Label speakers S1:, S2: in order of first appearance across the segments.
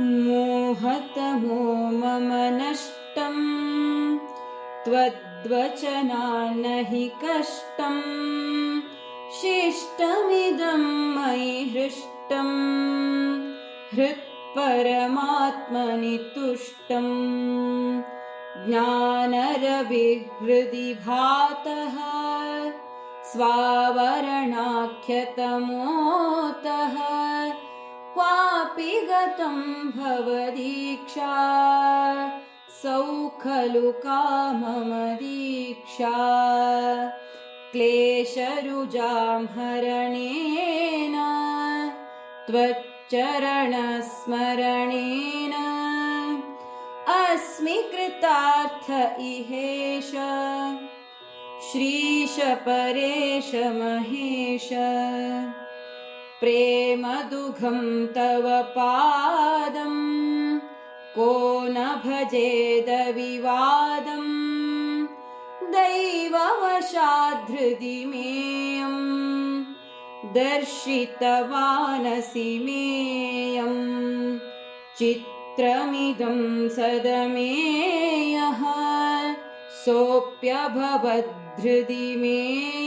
S1: मोहतमो मम नष्टम्। त्वद्वचनान्न हि कष्टम्। शिष्टमिदं मयि हृष्टम्। हृत्परमात्मनि तुष्टम्। ज्ञानरविहृदि भातः स्वावरणाख्यतमोतः क्वापि गतं भवदीक्षा। सौ खलु काममदीक्षा क्लेशरुजां हरणेन। त्वच्चरणस्मरणेन। अस्मि कृतार्थ इहेश। श्रीश परेश महेश प्रेमदुघं तव पादम् को न भजेदविवादम् दैववशाधृदि मेयम् दर्शितवानसि मेयम् चित्रमिदं सदमेयः सोऽप्यभवद्धृदि मेयः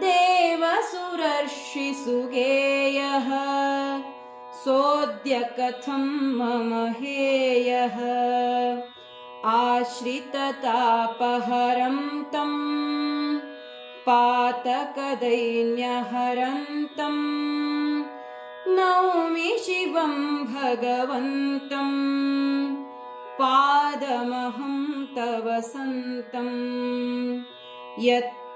S1: देवसुरर्षिसुगेयः। सोऽद्य कथं मम हेयः। आश्रिततापहरं तं पातकदैन्यहरन्तम् नौमि शिवं भगवन्तम् सन्तम्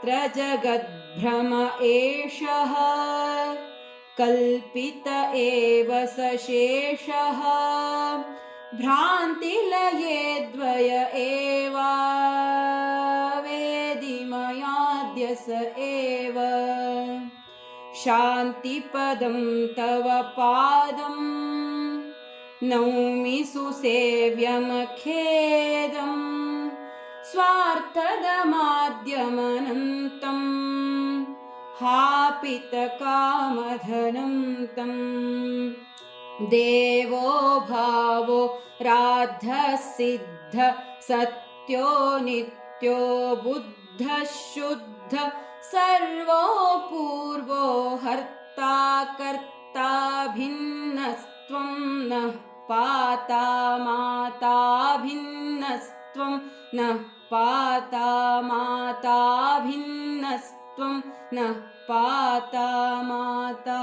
S1: जगद्भ्रम एषः कल्पित एव स शेषः। भ्रान्तिलये द्वय एवावेदिमयाद्य स एव। शान्तिपदं तव पादम् नौमि सुसेव्यमखेदम् स्वार्थदमाद्यमनन्तम् हापितकामधनं तम् देवो भावो राधसिद्ध सत्यो नित्यो बुद्धः शुद्ध सर्वो पूर्वो हर्ता कर्ता भिन्नस्त्वं नः पाता माता भिन्नस्त्वं नः पाता माता भिन्नस्त्वं नः पाता माता